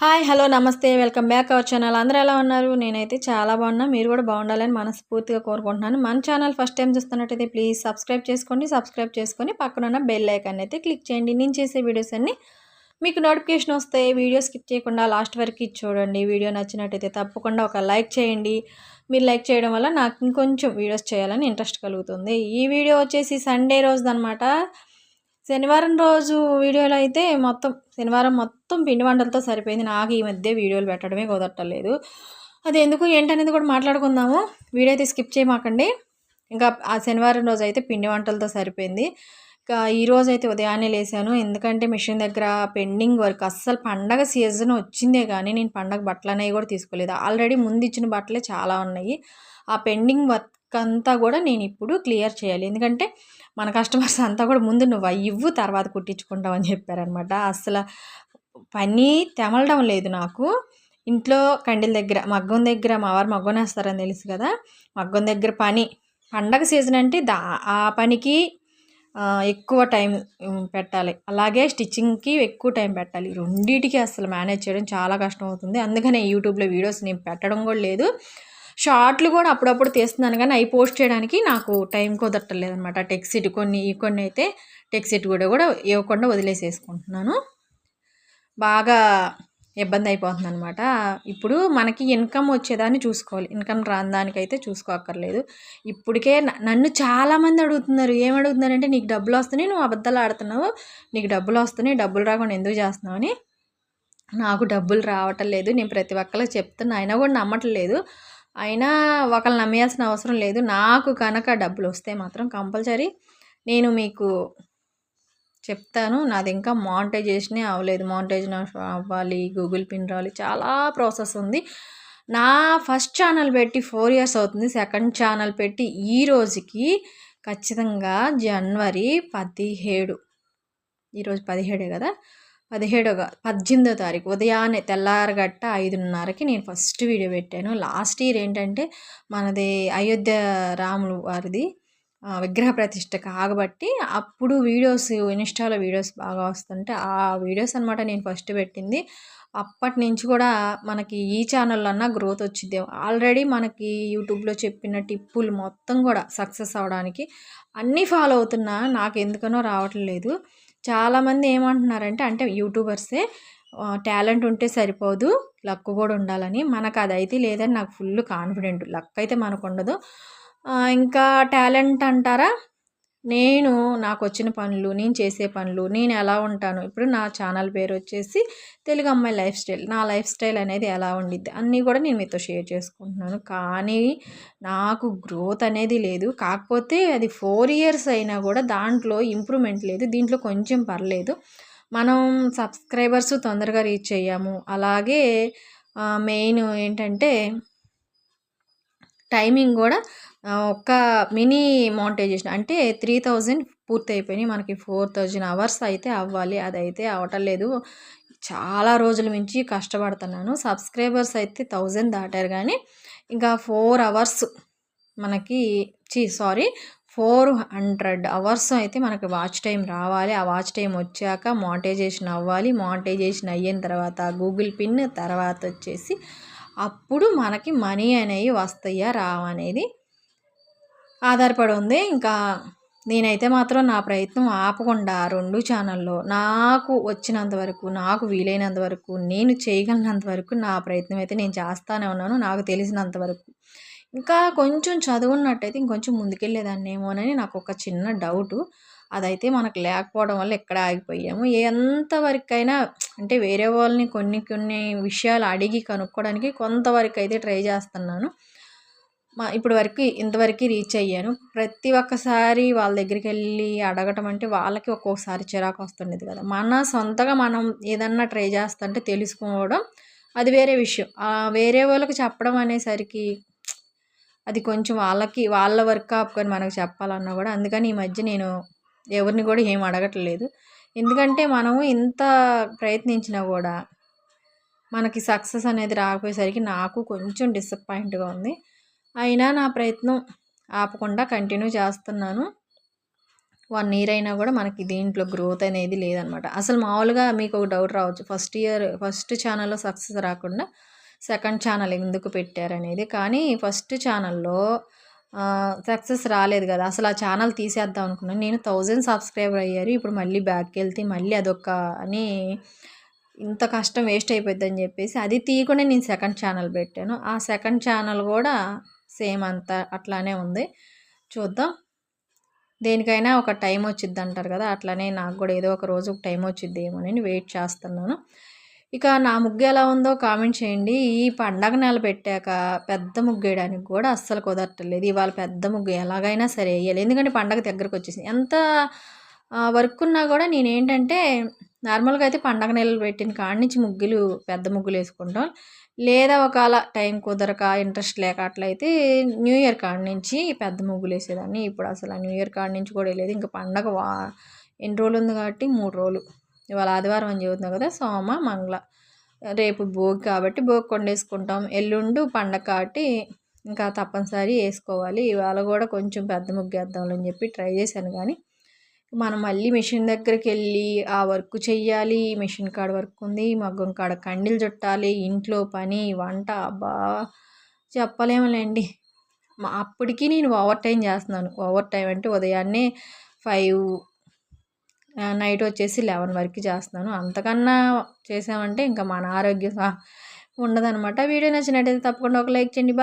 Hi hello నమస్తే. Welcome back our channel. అందరూ ఎలా ఉన్నారు? నేనైతే చాలా బాగున్నా. మీరు కూడా బాగుండాలని మనస్ఫూర్తిగా కోరుకుంటున్నాను. మన ఛానల్ ఫస్ట్ టైం చూస్తున్నట్టయితే ప్లీజ్ సబ్స్క్రైబ్ చేసుకోండి. సబ్స్క్రైబ్ చేసుకొని పక్కన ఉన్న బెల్ ఐకాన్ అయితే క్లిక్ చేయండి. నేను చేసే వీడియోస్ అన్నీ మీకు నోటిఫికేషన్ వస్తే వీడియో స్కిప్ చేయకుండా లాస్ట్ వరకు చూడండి. వీడియో నచ్చినట్టయితే తప్పకుండా ఒక లైక్ చేయండి. మీరు లైక్ చేయడం వల్ల నాకు ఇంకొంచెం వీడియోస్ చేయాలని ఇంట్రెస్ట్ కలుగుతుంది. ఈ వీడియో వచ్చేసి సండే రోజు అనమాట శనివారం రోజు వీడియోలో అయితే మొత్తం శనివారం మొత్తం పిండి వంటలతో సరిపోయింది. నాకు ఈ మధ్య వీడియోలు పెట్టడమే కుదరటలేదు. అది ఎందుకు ఏంటనేది కూడా మాట్లాడుకుందాము. వీడియో అయితే స్కిప్ చేయమాకండి. ఇంకా ఆ శనివారం రోజు అయితే పిండి వంటలతో సరిపోయింది. ఇంకా ఈరోజు అయితే ఉదయాన్నే లేసాను ఎందుకంటే మిషన్ దగ్గర పెండింగ్ వర్క్ అస్సలు పండగ సీజన్ వచ్చిందే కానీ నేను పండగ బట్టలు అనేవి కూడా తీసుకోలేదు. ఆల్రెడీ ముందు ఇచ్చిన బట్టలే చాలా ఉన్నాయి. ఆ పెండింగ్ వర్క్ అంతా కూడా నేను ఇప్పుడు క్లియర్ చేయాలి. ఎందుకంటే మన కస్టమర్స్ అంతా కూడా ముందు నువ్వు ఇవ్వు తర్వాత కుట్టించుకుంటావు అని చెప్పారనమాట. అసలు పని తెమలడం లేదు నాకు. ఇంట్లో కండిల దగ్గర మగ్గం దగ్గర మా వారు మగ్గం వేస్తారని తెలుసు కదా. మగ్గం దగ్గర పని పండగ సీజన్ అంటే దా ఆ పనికి ఎక్కువ టైం పెట్టాలి. అలాగే స్టిచ్చింగ్కి ఎక్కువ టైం పెట్టాలి. రెండింటికి అసలు మేనేజ్ చేయడం చాలా కష్టం అవుతుంది. అందుకనే యూట్యూబ్లో వీడియోస్ నేను పెట్టడం కూడా లేదు. షార్ట్లు కూడా అప్పుడప్పుడు తీస్తున్నాను కానీ అవి పోస్ట్ చేయడానికి నాకు టైం కుదరట్లేదు అనమాట టెక్సిట్ కొన్ని కొన్ని అయితే టెక్సిట్ కూడా కూడా ఇవ్వకుండా వదిలేసేసుకుంటున్నాను. బాగా ఇబ్బంది అయిపోతుంది అనమాట ఇప్పుడు మనకి ఇన్కమ్ వచ్చేదాన్ని చూసుకోవాలి. ఇన్కమ్ రాని దానికైతే చూసుకోక్కర్లేదు. ఇప్పటికే నన్ను చాలామంది అడుగుతున్నారు. ఏం అడుగుతున్నారంటే నీకు డబ్బులు వస్తున్నాయి నువ్వు అబద్ధాలు ఆడుతున్నావు. నీకు డబ్బులు వస్తున్నాయి డబ్బులు రాకుండా ఎందుకు చేస్తున్నావు? అని. నాకు డబ్బులు రావటం లేదు. నేను ప్రతి ఒక్కరికి చెప్తున్నా. అయినా కూడా నమ్మట్లేదు అయినా ఒకళ్ళు నమ్మేయాల్సిన అవసరం లేదు. నాకు కనుక డబ్బులు వస్తే మాత్రం కంపల్సరీ నేను మీకు చెప్తాను. నాది ఇంకా మానిటైజేషనే అవ్వలేదు. మానిటైజేషన్ అవ్వాలి గూగుల్ పిన్ రావాలి చాలా ప్రాసెస్ ఉంది. నా ఫస్ట్ ఛానల్ పెట్టి ఫోర్ ఇయర్స్ అవుతుంది. సెకండ్ ఛానల్ పెట్టి ఈ రోజుకి ఖచ్చితంగా జనవరి పదిహేడు ఈరోజు పదిహేడే కదా? పదిహేడవ పద్దెనిమిదో తారీఖు ఉదయాన్నే తెల్లారగట్ట ఐదున్నరకి నేను ఫస్ట్ వీడియో పెట్టాను. లాస్ట్ ఇయర్ ఏంటంటే మనది అయోధ్య రాములు వారిది విగ్రహ ప్రతిష్ట కాగబట్టి అప్పుడు వీడియోస్ ఇన్స్టాలో వీడియోస్ బాగా వస్తుంటే ఆ వీడియోస్ అనమాట నేను ఫస్ట్ పెట్టింది. అప్పటి నుంచి కూడా మనకి ఈ ఛానల్లో అన్న గ్రోత్ వచ్చింది ఆల్రెడీ మనకి యూట్యూబ్లో చెప్పిన టిప్పులు మొత్తం కూడా సక్సెస్ అవడానికి అన్నీ ఫాలో అవుతున్నా నాకు ఎందుకనో రావట్లేదు. చాలామంది ఏమంటున్నారంటే అంటే యూట్యూబర్సే టాలెంట్ ఉంటే సరిపోదు లక్ కూడా ఉండాలని. మనకు అదైతే లేదని నాకు ఫుల్ కాన్ఫిడెంట్. లక్ అయితే మనకు ఉండదు ఇంకా టాలెంట్ అంటారా? నేను నాకు వచ్చిన పనులు నేను చేసే పనులు నేను ఎలా ఉంటాను? ఇప్పుడు నా ఛానల్ పేరు వచ్చేసి తెలుగు అమ్మాయి లైఫ్ స్టైల్. నా లైఫ్ స్టైల్ అనేది ఎలా ఉండిద్ది? అన్నీ కూడా నేను మీతో షేర్ చేసుకుంటున్నాను. కానీ నాకు గ్రోత్ అనేది లేదు. కాకపోతే అది ఫోర్ ఇయర్స్ అయినా కూడా దాంట్లో ఇంప్రూవ్మెంట్ లేదు. దీంట్లో కొంచెం పర్లేదు. మనం సబ్స్క్రైబర్స్ తొందరగా రీచ్ అయ్యాము. అలాగే మెయిన్ ఏంటంటే టైమింగ్ కూడా ఒక్క మినీ మౌంటైజేషన్ అంటే త్రీ థౌజండ్ పూర్తి అయిపోయినాయి మనకి. ఫోర్ థౌజండ్ అవర్స్ అయితే అవ్వాలి. అదైతే అవటం లేదు. చాలా రోజుల నుంచి కష్టపడుతున్నాను. సబ్స్క్రైబర్స్ అయితే థౌజండ్ దాటారు కానీ ఇంకా ఫోర్ అవర్స్ మనకి చీ సారీ ఫోర్ హండ్రెడ్ అవర్స్ అయితే మనకి వాచ్ టైం రావాలి. ఆ వాచ్ టైం వచ్చాక మానిటైజేషన్ అవ్వాలి. మానిటైజేషన్ అయిన తర్వాత గూగుల్ పిన్ తర్వాత వచ్చేసి అప్పుడు మనకి మనీ అనేవి వస్తాయా రావనేది ఆధారపడి ఉంది. ఇంకా నేనైతే మాత్రం నా ప్రయత్నం ఆపకుండా రెండు ఛానల్లో నాకు వచ్చినంత వరకు నాకు వీలైనంత వరకు నేను చేయగలిగినంత వరకు నా ప్రయత్నం అయితే నేను చేస్తానే ఉన్నాను నాకు తెలిసినంత వరకు. ఇంకా కొంచెం చదువున్నట్టయితే ఇంకొంచెం ముందుకెళ్ళేదాన్నేమోనని నాకు ఒక చిన్న డౌటు. అదైతే మనకు లేకపోవడం వల్ల ఎక్కడ ఆగిపోయాము. ఎంతవరకైనా అంటే వేరే వాళ్ళని కొన్ని కొన్ని విషయాలు అడిగి కనుక్కోవడానికి కొంతవరకు అయితే ట్రై చేస్తున్నాను. మా ఇప్పుడు వరకు ఇంతవరకు రీచ్ అయ్యాను. ప్రతి ఒక్కసారి వాళ్ళ దగ్గరికి వెళ్ళి అడగటం అంటే వాళ్ళకి ఒక్కొక్కసారి చిరాకు వస్తుండేది కదా. మన సొంతగా మనం ఏదన్నా ట్రై చేస్తుంటే తెలుసుకోవడం అది వేరే విషయం. వేరే వాళ్ళకి చెప్పడం అనేసరికి అది కొంచెం వాళ్ళకి వాళ్ళ వర్క్ ఆపుకొని మనకు చెప్పాలన్నా కూడా అందుకని ఈ మధ్య నేను ఎవరిని కూడా ఏం అడగట్లేదు. ఎందుకంటే మనము ఇంత ప్రయత్నించినా కూడా మనకి సక్సెస్ అనేది రాకపోయేసరికి నాకు కొంచెం డిసప్పాయింట్గా ఉంది. అయినా నా ప్రయత్నం ఆపకుండా కంటిన్యూ చేస్తున్నాను. వన్ ఇయర్ అయినా కూడా మనకి దీంట్లో గ్రోత్ అనేది లేదనమాట. అసలు మామూలుగా మీకు ఒక డౌట్ రావచ్చు. ఫస్ట్ ఇయర్ ఫస్ట్ ఛానల్లో సక్సెస్ రాకుండా సెకండ్ ఛానల్ ఎందుకు పెట్టారనేది. కానీ ఫస్ట్ ఛానల్లో సక్సెస్ రాలేదు కదా. అసలు ఆ ఛానల్ తీసేద్దాం అనుకున్నాను నేను థౌజండ్ సబ్స్క్రైబర్ అయ్యారు. ఇప్పుడు మళ్ళీ బ్యాక్కి వెళ్తే మళ్ళీ అదొక అని ఇంత కష్టం వేస్ట్ అయిపోద్దని చెప్పేసి అది తీయకుండా నేను సెకండ్ ఛానల్ పెట్టాను. ఆ సెకండ్ ఛానల్ కూడా సేమ్ అంత అట్లానే ఉంది. చూద్దాం. దేనికైనా ఒక టైం వచ్చిద్ది అంటారు కదా. అట్లానే నాకు కూడా ఏదో ఒక రోజు ఒక టైం వచ్చిద్ది ఏమో నేను వెయిట్ చేస్తున్నాను. ఇక నా ముగ్గు ఎలా ఉందో కామెంట్ చేయండి. ఈ పండగ నెల పెట్టాక పెద్ద ముగ్గు వేయడానికి కూడా అస్సలు కుదరట్లేదు. ఇవాళ పెద్ద ముగ్గు ఎలాగైనా సరే వేయాలి. ఎందుకంటే పండగ దగ్గరకు వచ్చేసింది. ఎంత వర్క్ ఉన్నా కూడా నేనేంటంటే నార్మల్గా అయితే పండగ నెలలు పెట్టిన కాడి నుంచి ముగ్గులు పెద్ద ముగ్గులు వేసుకుంటాం. లేదా ఒకవేళ టైం కుదరక ఇంట్రెస్ట్ లేక అట్లయితే న్యూ ఇయర్ కాడి నుంచి పెద్ద ముగ్గులు వేసేదాన్ని. ఇప్పుడు అసలు న్యూ ఇయర్ కాడి నుంచి కూడా లేదు ఇంకా పండగ వా ఎన్ని రోజులు ఉంది కాబట్టి మూడు రోజులు. ఇవాళ ఆదివారం అని చెబుతున్నాం కదా సోమ మంగళ. రేపు భోగి కాబట్టి భోగి కొండ వేసుకుంటాం ఎల్లుండు పండగ కాబట్టి ఇంకా తప్పనిసరి వేసుకోవాలి. ఇవాళ కూడా కొంచెం పెద్ద ముగ్గు అని చెప్పి ట్రై చేశాను కానీ మనం మళ్ళీ మిషన్ దగ్గరికి వెళ్ళి ఆ వర్క్ చెయ్యాలి. మిషన్ కాడ వర్క్ ఉంది మగ్గం కాడ కండిలు చుట్టాలి ఇంట్లో పని వంట. అబ్బా! చెప్పలేములేండి. అప్పటికి నేను ఓవర్ టైం చేస్తున్నాను. ఓవర్ టైం అంటే ఉదయాన్నే ఫైవ్ నైట్ వచ్చేసి లెవెన్ వరకు చేస్తున్నాను. అంతకన్నా చేసామంటే ఇంకా మన ఆరోగ్యం ఉండదనమాట వీడియో నచ్చినట్టయితే తప్పకుండా ఒక లైక్ చేయండి. బాయ్.